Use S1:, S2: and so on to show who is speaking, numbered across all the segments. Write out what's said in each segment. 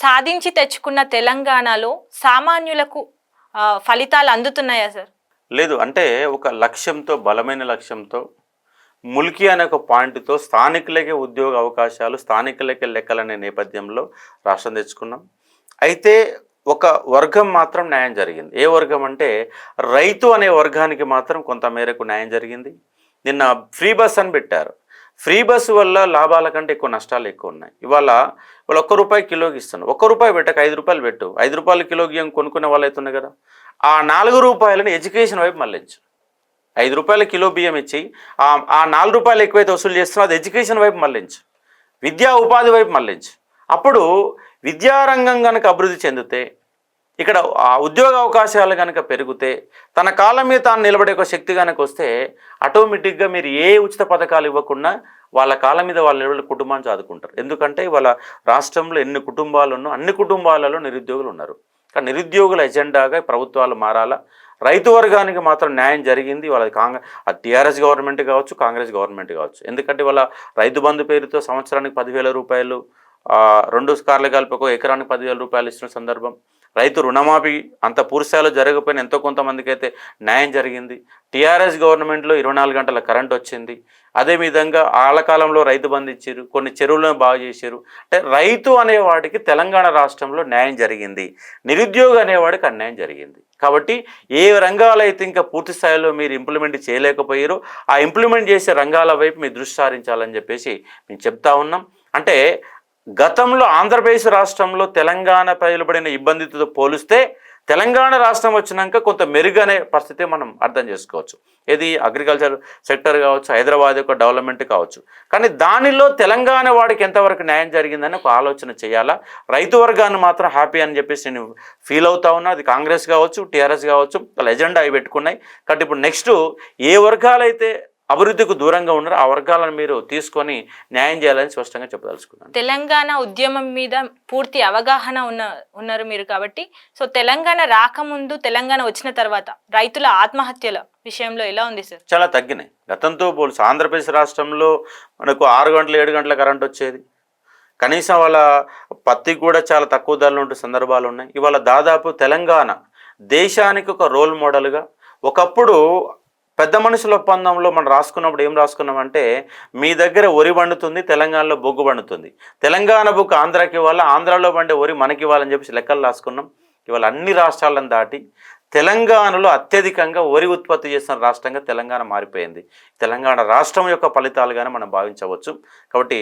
S1: సాధించి తెచ్చుకున్న తెలంగాణలో సామాన్యులకు ఫలితాలు అందుతున్నాయా సార్?
S2: లేదు అంటే ఒక లక్ష్యంతో బలమైన లక్ష్యంతో ముల్కి అనే ఒక పాయింట్తో స్థానికులకే ఉద్యోగ అవకాశాలు స్థానికులకే లెక్కలనే నేపథ్యంలో రాష్ట్రం తెచ్చుకున్నాం. అయితే ఒక వర్గం మాత్రం న్యాయం జరిగింది. ఏ వర్గం అంటే రైతు అనే వర్గానికి మాత్రం కొంత మేరకు న్యాయం జరిగింది. నిన్న ఫ్రీ బస్ అని పెట్టారు. ఫ్రీ బస్సు వల్ల లాభాల కంటే ఎక్కువ నష్టాలు ఎక్కువ ఉన్నాయి. ఇవాళ వాళ్ళు ఒక్క రూపాయి కిలోకి ఇస్తాను ఒక్క రూపాయి పెట్టక ఐదు రూపాయలు పెట్టు. ఐదు రూపాయలు కిలో బియ్యం కొనుక్కునే వాళ్ళు అవుతున్నాయి కదా. ఆ నాలుగు రూపాయలని ఎడ్యుకేషన్ వైపు మళ్ళించు. ఐదు రూపాయల కిలో బియ్యం ఇచ్చి ఆ ఆ నాలుగు రూపాయలు ఎక్కువైతే వసూలు చేస్తున్నా అది ఎడ్యుకేషన్ వైపు మళ్ళించు. విద్యా ఉపాధి వైపు మళ్ళించు. అప్పుడు విద్యారంగం కనుక అభివృద్ధి చెందితే ఇక్కడ ఆ ఉద్యోగ అవకాశాలు కనుక పెరిగితే తన కాలం మీద తాను నిలబడే ఒక శక్తి కనుక వస్తే ఆటోమేటిక్గా మీరు ఏ ఉచిత పథకాలు ఇవ్వకుండా వాళ్ళ కాలం మీద వాళ్ళ నిలబడి కుటుంబాన్ని చదువుకుంటారు ఎందుకంటే వాళ్ళ రాష్ట్రంలో ఎన్ని కుటుంబాలు ఉన్నో అన్ని కుటుంబాలలో నిరుద్యోగులు ఉన్నారు. కానీ నిరుద్యోగుల ఎజెండాగా ప్రభుత్వాలు మారాలా? రైతు వర్గానికి మాత్రం న్యాయం జరిగింది. వాళ్ళ కాంగ్రెస్ అది టీఆర్ఎస్ గవర్నమెంట్ కావచ్చు కాంగ్రెస్ గవర్నమెంట్ కావచ్చు. ఎందుకంటే వాళ్ళ రైతు బంధు పేరుతో సంవత్సరానికి పదివేల రూపాయలు రెండు కార్లు కలిపి ఒక ఎకరానికి పదివేల రూపాయలు ఇచ్చిన సందర్భం. రైతు రుణమాఫీ అంత పూర్తిస్థాయిలో జరగకపోయినా ఎంతో కొంతమందికి అయితే న్యాయం జరిగింది. టీఆర్ఎస్ గవర్నమెంట్లో ఇరవై నాలుగు గంటల కరెంట్ వచ్చింది. అదేవిధంగా ఆలకాలంలో రైతు బంధు ఇచ్చారు కొన్ని చెరువులను బాగు చేశారు. అంటే రైతు అనేవాడికి తెలంగాణ రాష్ట్రంలో న్యాయం జరిగింది. నిరుద్యోగ అనేవాడికి అన్యాయం జరిగింది. కాబట్టి ఏ రంగాలు అయితే ఇంకా పూర్తి స్థాయిలో మీరు ఇంప్లిమెంట్ చేయలేకపోయారో ఆ ఇంప్లిమెంట్ చేసే రంగాల వైపు మీరు దృష్టి సారించాలని చెప్పేసి మేము చెప్తా ఉన్నాం. అంటే గతంలో ఆంధ్రప్రదేశ్ రాష్ట్రంలో తెలంగాణ ప్రజలు పడిన ఇబ్బందితో పోలిస్తే తెలంగాణ రాష్ట్రం వచ్చినాక కొంత మెరుగనే పరిస్థితి మనం అర్థం చేసుకోవచ్చు. ఇది అగ్రికల్చర్ సెక్టర్ కావచ్చు హైదరాబాద్ యొక్క డెవలప్మెంట్ కావచ్చు. కానీ దానిలో తెలంగాణ వాడికి ఎంతవరకు న్యాయం జరిగిందని ఒక ఆలోచన చేయాలా? రైతు వర్గాన్ని మాత్రం హ్యాపీ అని చెప్పేసి నేను ఫీల్ అవుతా ఉన్నా. అది కాంగ్రెస్ కావచ్చు టీఆర్ఎస్ కావచ్చు వాళ్ళ ఎజెండా అవి పెట్టుకున్నాయి. కాబట్టి ఇప్పుడు నెక్స్ట్ ఏ వర్గాలైతే అభివృద్ధికి దూరంగా ఉన్నారో ఆ వర్గాలను మీరు తీసుకొని న్యాయం చేయాలని స్పష్టంగా చెప్పదలుచుకున్నాను.
S1: తెలంగాణ ఉద్యమం మీద పూర్తి అవగాహన ఉన్న ఉన్నారు మీరు కాబట్టి. సో తెలంగాణ రాకముందు తెలంగాణ వచ్చిన తర్వాత రైతుల ఆత్మహత్యల విషయంలో ఎలా ఉంది సార్?
S2: చాలా తగ్గినాయి. గతంతో పోలిసి ఆంధ్రప్రదేశ్ రాష్ట్రంలో మనకు ఆరు గంటలు ఏడు గంటల కరెంట్ వచ్చేది. కనీసం వాళ్ళ పత్తి కూడా చాలా తక్కువ ధరలు ఉండే సందర్భాలు ఉన్నాయి. ఇవాళ దాదాపు తెలంగాణ దేశానికి ఒక రోల్ మోడల్గా ఒకప్పుడు పెద్ద మనుషుల ఒప్పందంలో మనం రాసుకున్నప్పుడు ఏం రాసుకున్నామంటే మీ దగ్గర వరి పండుతుంది తెలంగాణలో బొగ్గు పండుతుంది తెలంగాణ బొగ్గు ఆంధ్రాకి ఇవ్వాలి? ఆంధ్రాలో పండే వరి మనకి ఇవ్వాలని చెప్పేసి లెక్కలు రాసుకున్నాం. ఇవాళ అన్ని రాష్ట్రాలను దాటి తెలంగాణలో అత్యధికంగా వరి ఉత్పత్తి చేస్తున్న రాష్ట్రంగా తెలంగాణ మారిపోయింది. తెలంగాణ రాష్ట్రం యొక్క ఫలితాలుగానే మనం భావించవచ్చు. కాబట్టి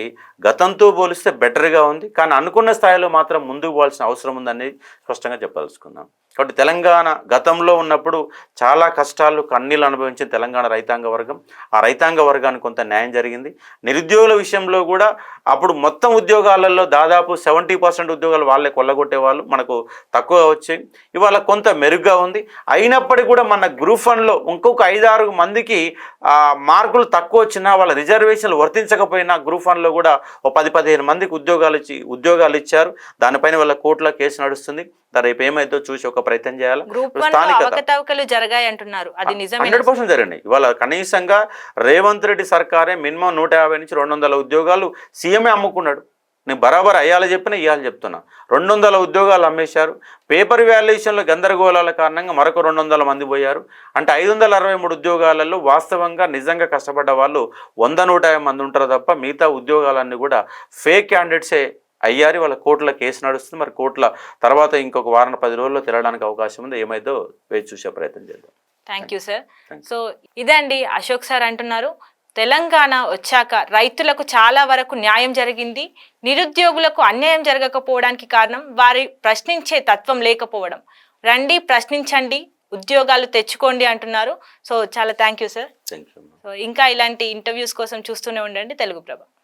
S2: గతంతో పోలిస్తే బెటర్గా ఉంది. కానీ అనుకున్న స్థాయిలో మాత్రం ముందుకు పోవాల్సిన అవసరం ఉందని స్పష్టంగా చెప్పదలుచుకుందాం కాబట్టి తెలంగాణ గతంలో ఉన్నప్పుడు చాలా కష్టాలు కన్నీళ్ళు అనుభవించిన తెలంగాణ రైతాంగ వర్గం. ఆ రైతాంగ వర్గానికి కొంత న్యాయం జరిగింది. నిరుద్యోగుల విషయంలో కూడా అప్పుడు మొత్తం ఉద్యోగాలలో దాదాపు సెవెంటీ పర్సెంట్ ఉద్యోగాలు వాళ్ళే కొల్లగొట్టే వాళ్ళు మనకు తక్కువ వచ్చాయి ఇవాళ కొంత మెరుగ్గా ఉంది. అయినప్పటికీ కూడా మన గ్రూప్ వన్లో ఇంకొక ఐదారు మందికి ఆ, మార్కులు తక్కువ వచ్చినా వాళ్ళ రిజర్వేషన్లు వర్తించకపోయినా గ్రూప్ వన్లో కూడా ఓ పది పదిహేను మందికి ఉద్యోగాలు ఇచ్చి ఉద్యోగాలు ఇచ్చారు. దానిపైన వాళ్ళ కోర్టులో కేసు నడుస్తుంది. రేపు ఏమైందో చూసి ఒక ప్రయత్నం చేయాలి.
S1: అవకతవకలు జరిగాయి అంటున్నారు. అది నిజమే
S2: హండ్రెడ్ పర్సెంట్ జరిగినాయి. ఇవాళ కనీసంగా రేవంత్ రెడ్డి సర్కారే మినిమం నూట యాభై నుంచి రెండు వందల ఉద్యోగాలు సీఎంఏ అమ్ముకున్నాడు. నేను బరాబర్ అయ్యాలి చెప్పినా ఇవ్వాలి చెప్తున్నా. రెండు వందల ఉద్యోగాలు అమ్మేశారు. పేపర్ వాల్యుయేషన్లో గందరగోళాల కారణంగా మరొక రెండు వందల మంది పోయారు. అంటే ఐదు వందల అరవై మూడు ఉద్యోగాలలో వాస్తవంగా నిజంగా కష్టపడ్డ వాళ్ళు వంద నూట యాభై మంది ఉంటారు తప్ప మిగతా ఉద్యోగాలన్నీ కూడా ఫేక్ క్యాండిడేట్సే అయ్యారు. వాళ్ళ కోర్టుల కేసు నడుస్తుంది. మరి కోర్టుల తర్వాత ఇంకొక వారం పది రోజుల్లో తెలడానికి అవకాశం ఉంది. ఏమైందో వేచి చూసే ప్రయత్నం చేద్దాం.
S1: Thank you sir. సో ఇదండి అశోక్ సార్ అంటున్నారు. తెలంగాణ వచ్చాక రైతులకు చాలా వరకు న్యాయం జరిగింది నిరుద్యోగులకు అన్యాయం జరగకపోవడానికి కారణం వారి ప్రశ్నించే తత్వం లేకపోవడం. రండి ప్రశ్నించండి ఉద్యోగాలు తెచ్చుకోండి అంటున్నారు. సో చాలా థ్యాంక్ యూ సార్. సో ఇంకా ఇలాంటి ఇంటర్వ్యూస్ కోసం చూస్తూనే ఉండండి. తెలుగు ప్రభ.